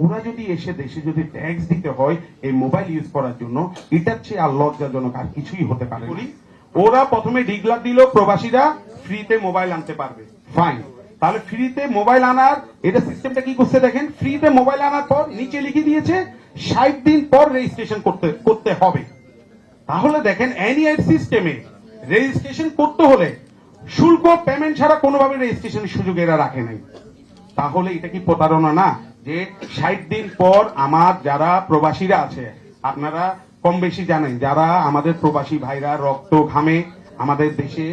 ওরা যদি এসে দেশে যদি ট্যাক্স দিতে হয় এই মোবাইল ইউজ করার জন্য এটার চেয়ে আর লজ্জাজনক আর কিছুই হতে পারে ওরা প্রথমে ডিগলার দিল প্রবাসীরা ফ্রিতে মোবাইল আনতে পারবে। ফাইন তাহলে ফ্রিতে মোবাইল আনার এটা সিস্টেমটা কি করছে দেখেন? ফ্রিতে মোবাইল আনার পর নিচে লিখে দিয়েছে ষাট দিন পর রেজিস্ট্রেশন করতে করতে হবে। তাহলে দেখেন এনআইড সিস্টেমে রেজিস্ট্রেশন করতে হলে শুল্ক পেমেন্ট ছাড়া কোনোভাবে রেজিস্ট্রেশনের সুযোগ এরা রাখে নাই। তাহলে এটা কি প্রতারণা না? যে ষাট দিন পর আমার যারা প্রবাসীরা আছে, আপনারা কম বেশি জানেন, যারা আমাদের প্রবাসী ভাইরা রক্ত ঘামে আমাদের দেশে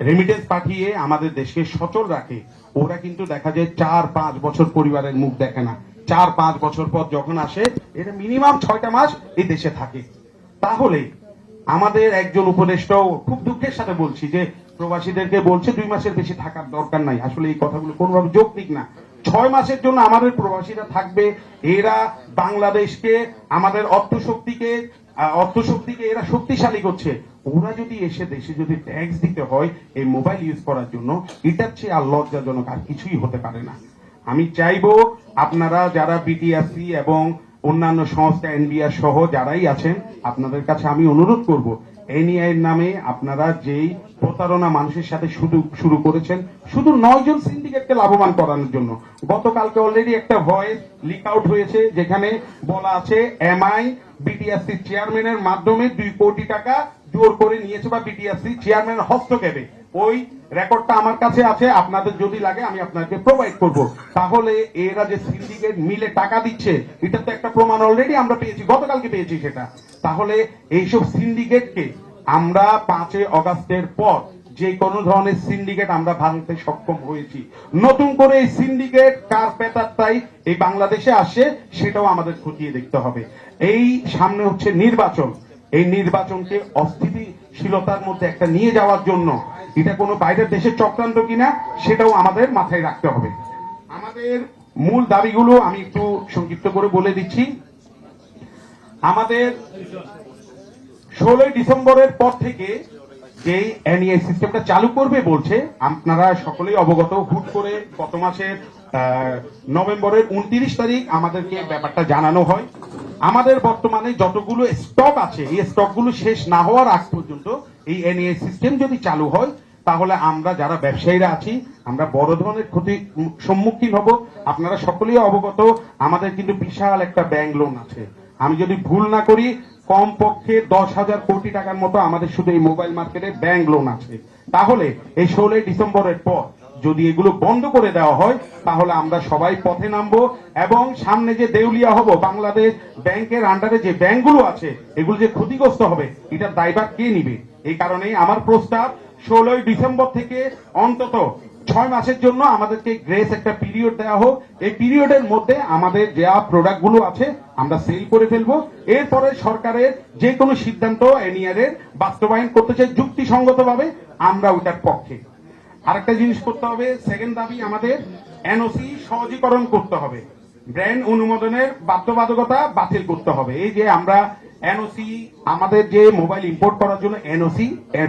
রেমিটেন্স পাঠিয়ে আমাদের দেশকে সচল রাখে, ওরা কিন্তু দেখা যায় চার পাঁচ বছর পরিবারের মুখ দেখে না। চার পাঁচ বছর পর যখন আসে, এটা মিনিমাম ছয়টা মাস এই দেশে থাকে। তাহলে আমাদের একজন উপদেষ্টাও খুব দুঃখের সাথে বলছি যে, প্রবাসীদেরকে বলছে দুই মাসের বেশি থাকার দরকার নাই। আসলে এই কথাগুলো কোনোভাবে যৌক্তিক না। ছয় মাসের জন্য আমাদের প্রবাসীরা থাকবে। এরা বাংলাদেশকে, আমাদের অর্থশক্তিকে অর্থশক্তিকে এরা শক্তিশালী করছে। ওরা যদি এসে দেশে যদি ট্যাক্স দিতে হয়, এই মোবাইল ইউজ করার জন্য, এটার চেয়ে আর লজ্জাজনক আর কিছুই হতে পারে না। আমি চাইব আপনারা যারা বিটিআরসি এবং অন্যান্য সংস্থা এনবিআর সহ যারাই আছেন, আপনাদের কাছে আমি অনুরোধ করব এনইআই নামে আপনারা যেই প্রতারণা মানুষের সাথে শুধু শুরু করেছেন, শুধু নয় জন সিন্ডিকেটকে লাভবান করানোর জন্য। গতকালকে অলরেডি একটা ভয়েস লিক আউট হয়েছে, যেখানে বলা আছে এমআই বিটিআরসি চেয়ারম্যানের মাধ্যমে দুই কোটি টাকা জোর করে নিয়েছে বা বিটিআরসি চেয়ারম্যানের হস্তক্ষেপে। ওই রেকর্ডটা আমার কাছে আছে, আপনাদের যদি লাগে আমি আপনাকে প্রোভাইড করব। তাহলে এরা যে সিন্ডিকেট মিলে টাকা দিচ্ছে এটা তো একটা প্রমাণ অলরেডি আমরা পেয়েছি, গতকালকে পেয়েছি সেটা। তাহলে এইসব সিন্ডিকেটকে আমরা পাঁচই অগাস্টের পর যে কোনো ধরনের সিন্ডিকেট আমরা ভাঙতে সক্ষম হয়েছি। নতুন করে এই সিন্ডিকেট কার পেতারটাই এই বাংলাদেশে আসে সেটাও আমাদের খতিয়ে দেখতে হবে। এই সামনে হচ্ছে নির্বাচন। এই নির্বাচনকে অস্থিতিশীলতার মধ্যে একটা নিয়ে যাওয়ার জন্য এটা কোনো বাইরের দেশের চক্রান্ত কিনা সেটাও আমাদের মাথায় রাখতে হবে। আমাদের মূল দাবিগুলো আমি একটু সংক্ষিপ্ত করে বলে দিচ্ছি। আমাদের ষোলোই ডিসেম্বরের পর থেকে যেই এনইআই সিস্টেমটা চালু করবে বলছে, আপনারা সকলেই অবগত, হুট করে গত মাসের নভেম্বরের উনত্রিশ তারিখ আমাদেরকে ব্যাপারটা জানানো হয়। আমাদের বর্তমানে যতগুলো স্টক আছে, এই স্টকগুলো শেষ না হওয়ার আগ পর্যন্ত এই এনইআই সিস্টেম যদি চালু হয়, তাহলে আমরা যারা ব্যবসায়ীরা আছি, আমরা বড় ধরনের ক্ষতি সম্মুখীন হব। আপনারা সকলেই অবগত, আমাদের কিন্তু বিশাল একটা ব্যাংক লোন আছে। আমি যদি ভুল না করি কম পক্ষে দশ হাজার কোটি টাকার মতো আমাদের শুধু এই মোবাইল মার্কেটে ব্যাংক লোন আছে। তাহলে এই ষোলোই ডিসেম্বরের পর যদি এগুলো বন্ধ করে দেওয়া হয়, তাহলে আমরা সবাই পথে নামবো এবং সামনে যে দেউলিয়া হব, বাংলাদেশ ব্যাংকের আন্ডারে যে ব্যাংকগুলো আছে, এগুলো যে ক্ষতিগ্রস্ত হবে, এটা দায়ভার কে নিবে? এই কারণে আমার প্রস্তাব, ষোলোই ডিসেম্বর থেকে অন্তত ছয় মাসের জন্য আমাদেরকে গ্রেস একটা পিরিয়ড দেওয়া হোক। এই পিরিয়ডের মধ্যে আমাদের যা প্রোডাক্টগুলো আছে, আমরা সেল করে ফেলব। এরপরে সরকারের যে কোনো সিদ্ধান্ত এনিয়ার এর বাস্তবায়ন করতে চাই যুক্তিসঙ্গতভাবে, আমরা ওটার পক্ষে। আরেকটা জিনিস করতে হবে সেকেন্ড দাবি আমাদের এনওসি সহজীকরণ করতে হবে। ব্র্যান্ড অনুমোদনের বাধ্যবাধকতা বাতিল করতে হবে। এই যে আমরা এনওসি আমাদের যে মোবাইল ইম্পোর্ট করার জন্য এনওসি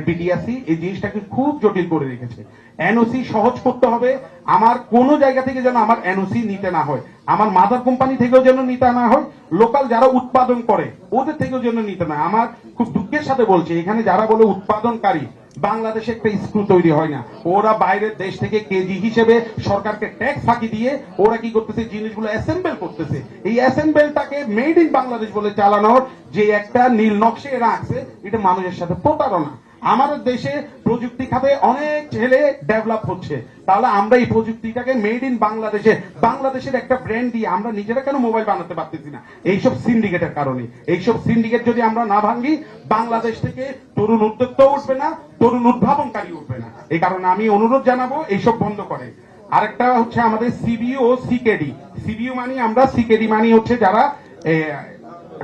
বিডিআরসি এই জিনিসটাকে খুব জটিল করে রেখেছে। এনওসি সহজ করতে হবে, আমার কোন জায়গা থেকে যেন আমার এনওসি নিতে না হয়। আমার মাদার কোম্পানি থেকেও যেন নিতে না হয় লোকাল যারা উৎপাদন করে, ওদের থেকেও যেন নিতে না আমার খুব দুঃখের সাথে বলছি, এখানে যারা বলে উৎপাদনকারী বাংলাদেশে একটা স্কুল তৈরি হয় না। ওরা বাইরের দেশ থেকে কেজি হিসেবে সরকারকে ট্যাক্স ফাঁকি দিয়ে ওরা কি করতেছে? জিনিসগুলো অ্যাসেম্বল করতেছে। এই অ্যাসেম্বলটাকে মেড ইন বাংলাদেশ বলে চালানোর যে একটা নীল নকশে এরা আছে এটা মানুষের সাথে প্রতারণা। আমাদের দেশে প্রযুক্তি খাতে অনেক ছেলে ডেভেলপ হচ্ছে। তাহলে আমরা এই প্রযুক্তিটাকে মেড ইন বাংলাদেশে, বাংলাদেশের একটা ব্র্যান্ড দিয়ে আমরা নিজেরা কেন মোবাইল বানাতে পারতেছি না? এইসব সিন্ডিকেটের কারণে। এইসব সিন্ডিকেট যদি আমরা না ভাঙি, বাংলাদেশ থেকে তরুণ উদ্যোক্তা উঠবে না, তরুণ উদ্ভাবনকারী উঠবে না। এই কারণে আমি অনুরোধ জানাব, এইসব বন্ধ করে। আরেকটা হচ্ছে আমাদের সিবিও ও সিকেডি সিবিও মানি আমরা সিকেডি মানি হচ্ছে যারা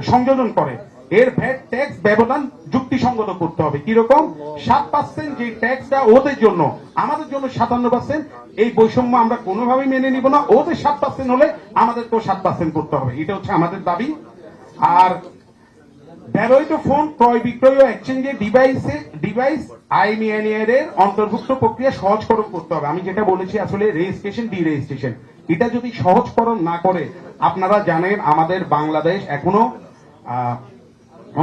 সংযোজন করে। এর ভ্যাট ট্যাক্স ব্যবধান যুক্তিসঙ্গত করতে হবে। কীরকম? সাত পার্সেন্ট যে ট্যাক্সটা ওদের জন্য, আমাদের জন্য সাতান্ন পার্সেন্ট এই বৈষম্য আমরা কোনোভাবেই মেনে নিব না। ওদের সাত পার্সেন্ট হলে আমাদেরকেও সাত পার্সেন্ট করতে হবে। এটা হচ্ছে আমাদের দাবি। আর ব্যবহৃত ফোন ক্রয় বিক্রয় ও এক্সচেঞ্জের ডিভাইসে ডিভাইস আইমিয়ানিয়ার এর অন্তর্ভুক্ত প্রক্রিয়া সহজকরণ করতে হবে। আমি যেটা বলেছি আসলে রেজিস্ট্রেশন ডি রেজিস্ট্রেশন এটা যদি সহজকরণ না করে, আপনারা জানেন আমাদের বাংলাদেশ এখনও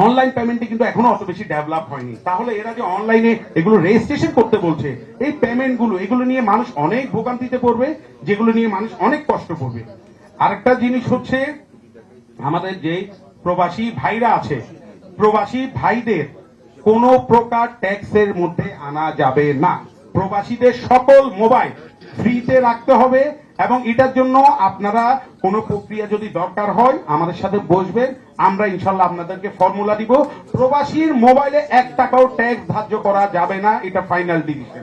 অনলাইন পেমেন্টে কিন্তু এখনও অত বেশি ডেভেলপ হয়নি। তাহলে এরা যে অনলাইনে এগুলো রেজিস্ট্রেশন করতে বলছে, এই পেমেন্টগুলো, এগুলো নিয়ে মানুষ অনেক ভোগান্তিতে পড়বে, যেগুলো নিয়ে মানুষ অনেক কষ্ট করবে। আরেকটা জিনিস হচ্ছে, আমাদের যে প্রবাসী ভাইরা আছে, প্রবাসী ভাইদের কোনো প্রকার ট্যাক্সের মধ্যে আনা যাবে না। প্রবাসীদের সকল মোবাইল ফ্রিতে রাখতে হবে এবং এটার জন্য আপনারা কোনো প্রক্রিয়া যদি দরকার হয়, আমাদের সাথে বসবেন। আমরা ইনশাল্লাহ আপনাদেরকে ফর্মুলা দিব। প্রবাসীর মোবাইলে এক টাকাও ট্যাক্স ধার্য করা যাবে না, এটা ফাইনাল ডিসিশন